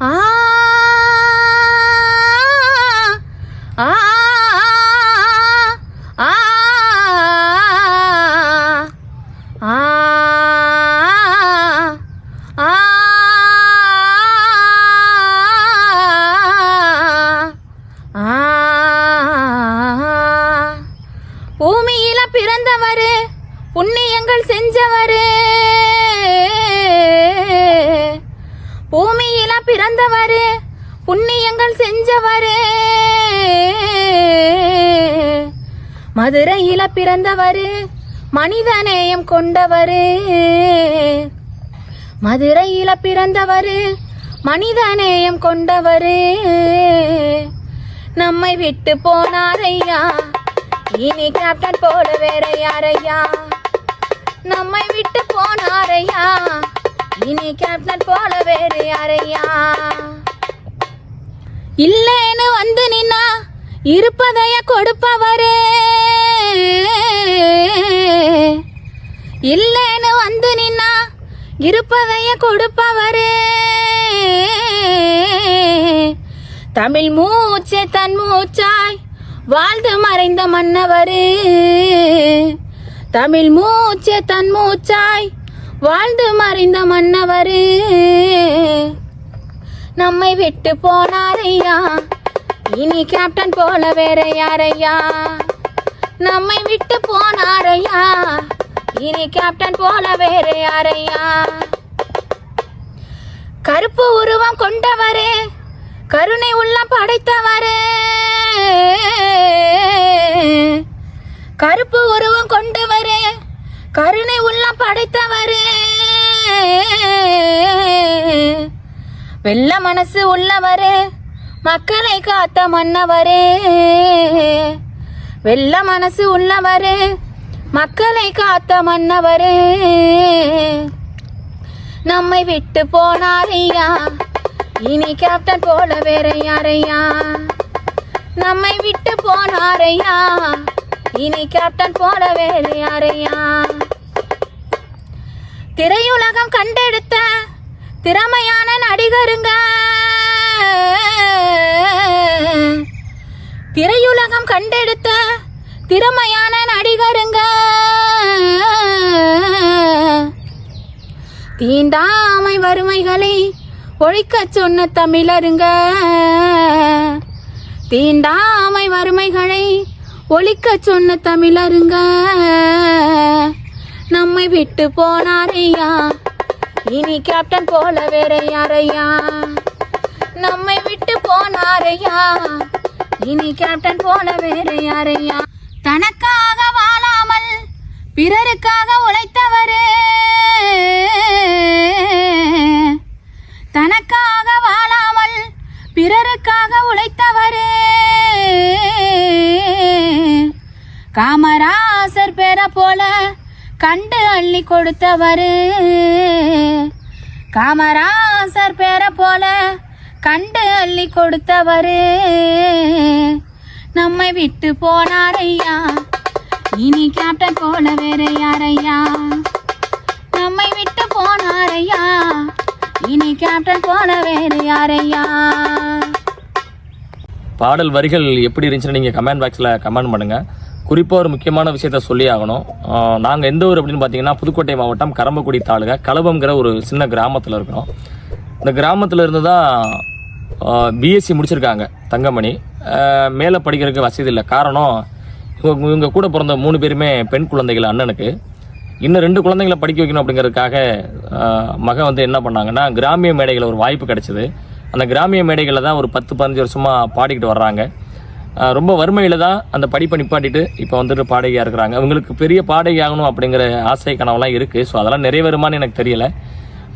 ஆ ஆ ஆ ஆ பூமியில பிறந்தவரு புண்ணியங்கள் செஞ்சவரு பூமியில பிறந்தவரு புண்ணியங்கள் செஞ்சவரே. மதுரையில பிறந்தவரு மனிதநேயம் கொண்டவரு. மதுரையில பிறந்தவரு மனிதநேயம் கொண்டவரு. நம்மை விட்டு போனாரையா? இனி கேப்டன் போல வேற யாரையா? நம்மை விட்டு போனாரையா? இனி கேப்டன் போல வேறு யாரையா? இல்லைன்னு வந்து நின்னா இருப்பதைய கொடுப்பவரே. இல்லைன்னு வந்து நின்னா இருப்பதைய கொடுப்பவரே. தமிழ் மூச்சே தன் மூச்சாய் வாழ்ந்து மறைந்த மன்னவரே. தமிழ் மூச்சே தன் மூச்சாய் வாழ்ந்து மறைந்த மன்னவரே. நம்மை விட்டு போனாரையா? இனி கேப்டன் போல வேற யாரையா? நம்மை விட்டு போனாரையா? இனி கேப்டன் போல வேற யாரையா? கருப்பு உருவம் கொண்டவரே கருணை உள்ளம் படைத்தவரே. கருப்பு உருவம் கொண்டவரே கருணை உள்ளம் படைத்தவரே. வெள்ள மனசு உள்ளவரே மக்களை காத்த மன்னவரே. வெள்ள மனசு உள்ளவரே மக்களை காத்த மன்னவரே. நம்மை விட்டு போனாரையா? இனி கேப்டன் போல வேற யாரையா? நம்மை விட்டு போனாரையா? இனி கேப்டன் போல வேற யாரையா? திரையுலகம் கண்டெடுத்த திறமையான நடிகருங்க. திரையுலகம் கண்டெடுத்த திறமையான நடிகருங்க. தீண்டாமை வறுமைகளை ஒழிக்க சொன்ன தமிழருங்க. தீண்டாமை வறுமைகளை ஒழிக்க சொன்ன தமிழருங்க. நம்மை விட்டு போனாரையா இனி கேப்டன் போல வேற யாரையா? நம்மை விட்டு போனாரையா? இனி கேப்டன் போல வேற யாரையா? தனக்காக வாழாமல் பிறருக்காக உழைத்தவரே. தனக்காக வாழாமல் பிறருக்காக உழைத்தவரே. காமராசர் பெற போல கண்டு அள்ளி கொடுத்தவரு. காமராசர் பேரை போல கண்டு அள்ளி கொடுத்தவரு. நம்மை விட்டு போனாரையா? இனி கேப்டன் போல வேற யாரையா? நம்மை விட்டு போனாரையா? இனி கேப்டன் போல வேற யாரையா? பாடல் வரிகள் எப்படி இருந்துச்சுன்னு நீங்கள் கமெண்ட் பாக்ஸில் கமெண்ட் பண்ணுங்கள் குறிப்பாக ஒரு முக்கியமான விஷயத்த சொல்லி ஆகணும். நாங்கள் எந்த ஊர் அப்படின்னு பார்த்தீங்கன்னா புதுக்கோட்டை மாவட்டம் கரம்பக்குடி தாலுகா கலபங்கிற ஒரு சின்ன கிராமத்தில் இருக்கிறோம். இந்த கிராமத்தில் இருந்து தான் பிஎஸ்சி முடிச்சிருக்காங்க தங்கமணி. மேலே படிக்கிறதுக்கு வசதி இல்லை. காரணம் இவங்க இவங்க கூட பிறந்த மூணு பேருமே பெண் குழந்தைகள் அண்ணனுக்கு. இன்னும் ரெண்டு குழந்தைங்களை படிக்க வைக்கணும் அப்படிங்கிறதுக்காக மகன் வந்து என்ன பண்ணாங்கன்னா கிராமிய மேடைகளில் ஒரு வாய்ப்பு கிடச்சிது. அந்த கிராமிய மேடைகளில் தான் ஒரு பத்து பதினஞ்சு வருஷமாக பாடிக்கிட்டு வர்றாங்க. ரொம்ப வறுமையில் தான் அந்த படிப்பை நிப்பாட்டிட்டு இப்போ வந்துட்டு பாடகியாக இருக்கிறாங்க. அவங்களுக்கு பெரிய பாடகி ஆகணும் அப்படிங்கிற ஆசை கனவெல்லாம் இருக்குது ஸோ அதெல்லாம் நிறைவேறுமான்னு எனக்கு தெரியலை.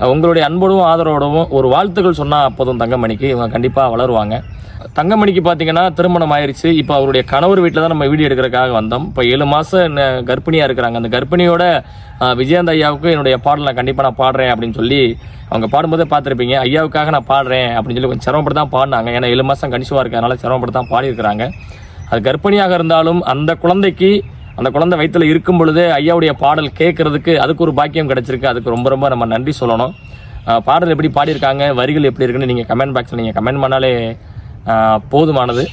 உங்களுடைய அன்போடும் ஆதரவோடவும் ஒரு வாழ்த்துக்கள் சொன்னால் போதும் தங்கமணிக்கு. இவங்க கண்டிப்பாக வளருவாங்க. தங்கமணிக்கு பார்த்தீங்கன்னா திருமணம் ஆயிடுச்சு இப்போ அவருடைய கணவர் வீட்டில் தான் நம்ம வீடியோ எடுக்கிறதுக்காக வந்தோம். இப்போ ஏழு மாதம் கர்ப்பிணியாக இருக்கிறாங்க. அந்த கர்ப்பிணியோட விஜயந்த ஐயாவுக்கு என்னுடைய பாடல் நான் கண்டிப்பாக நான் பாடுறேன் அப்படின்னு சொல்லி அவங்க பாடும்போதே பார்த்துருப்பீங்க. ஐயாவுக்காக நான் பாடுறேன் அப்படின்னு சொல்லி கொஞ்சம் சிரமப்பட்டு தான் பாடினாங்க. ஏன்னா ஏழு மாதம் கணிச்சுவாக இருக்கிறதுனால சிரமப்பட்டு தான் பாடியிருக்கிறாங்க. அது கர்ப்பிணியாக இருந்தாலும் அந்த குழந்தைக்கு அந்த குழந்தை வயிற்றில் இருக்கும் பொழுதே ஐயாவுடைய பாடல் கேட்குறதுக்கு அதுக்கு ஒரு பாக்கியம் கிடைச்சிருக்கு. அதுக்கு ரொம்ப ரொம்ப நம்ம நன்றி சொல்லணும். பாடல் எப்படி பாடியிருக்காங்க வரிகள் எப்படி இருக்குன்னு நீங்கள் கமெண்ட் பாக்ஸில் நீங்கள் கமெண்ட் பண்ணாலே போதுமானது.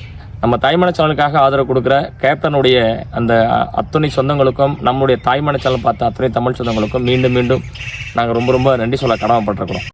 நம்ம தாய்மன சேனலுக்காக ஆதரவு கொடுக்குற கேப்டனுடைய அந்த அத்துணை சொந்தங்களுக்கும் நம்முடைய தாய்மன சேனல் பார்த்த அத்துணை தமிழ் சொந்தங்களுக்கும் மீண்டும் மீண்டும் நாங்கள் ரொம்ப ரொம்ப நன்றி சொல்ல கடமைப்பட்டிருக்கிறோம்.